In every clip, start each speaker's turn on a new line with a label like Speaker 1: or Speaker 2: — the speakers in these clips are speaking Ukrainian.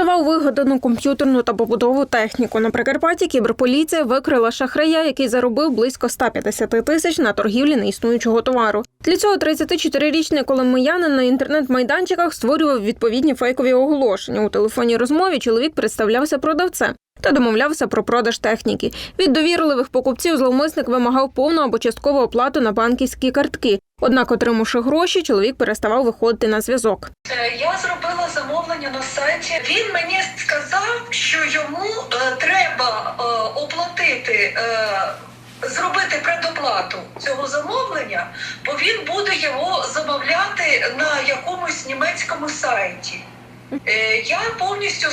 Speaker 1: Продавав вигадану комп'ютерну та побудову техніку. На Прикарпатті кіберполіція викрила шахрая, який заробив близько 150 тисяч на торгівлі неіснуючого товару. Для цього 34-річний коломиянин на інтернет-майданчиках створював відповідні фейкові оголошення. У телефонній розмові чоловік представлявся продавцем та домовлявся про продаж техніки. Від довірливих покупців зловмисник вимагав повну або часткову оплату на банківські картки. Однак, отримавши гроші, чоловік переставав виходити на зв'язок.
Speaker 2: Е, Я зробила замовлення на сайті. Він мені сказав, що йому е, треба е, оплатити, зробити предоплату цього замовлення, бо він буде його замовляти на якомусь німецькому сайті. Е, я повністю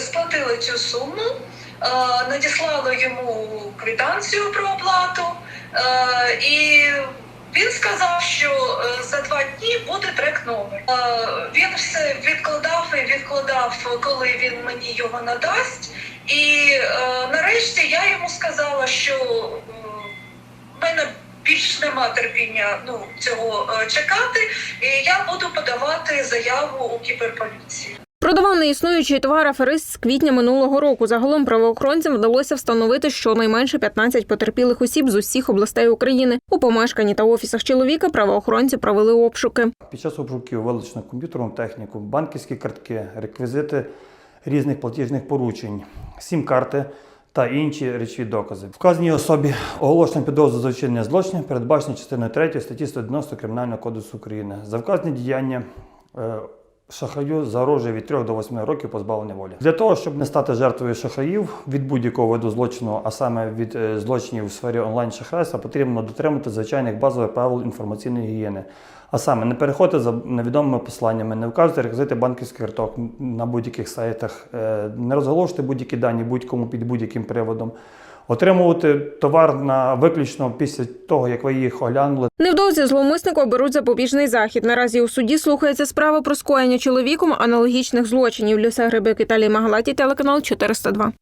Speaker 2: сплатила цю суму, е, надіслала йому квитанцію про оплату, е, і він сказав, що за два дні буде трек номер. Він все відкладав і відкладав, коли він мені його надасть. І нарешті я йому сказала, що е, в мене більш нема терпіння ну, цього е, чекати, і я буду подавати заяву у кіберполіцію.
Speaker 1: Продавав неіснуючий товар аферист з квітня минулого року. Загалом правоохоронцям вдалося встановити щонайменше 15 потерпілих осіб з усіх областей України. У помешканні та офісах чоловіка правоохоронці провели обшуки.
Speaker 3: Під час обшуків вилучено комп'ютерну техніку, банківські картки, реквізити різних платіжних поручень, сім-карти та інші речові докази. Вказаній особі оголошено підозру за вчинення злочинів, передбачено частиною 3 статті 190 Кримінального кодексу України. За вказані діяння е, шахраю загрожує від 3 до 8 років позбавлення волі. Для того, щоб не стати жертвою шахраїв від будь-якого виду злочину, а саме від е, злочинів у сфері онлайн-шахрайства, потрібно дотримати звичайних базових правил інформаційної гігієни. А саме не переходити за невідомими посланнями, не вказувати реквізити банківських карток на будь-яких сайтах, е, не розголошувати будь-які дані будь-кому під будь-яким приводом. Отримувати товар на виключно після того, як ви їх оглянули,
Speaker 1: Невдовзі зловмиснику оберуть запобіжний захід. Наразі у суді слухається справа про скоєння чоловіком аналогічних злочинів. Люся Грибик, Віталій Магалаті, телеканал 402.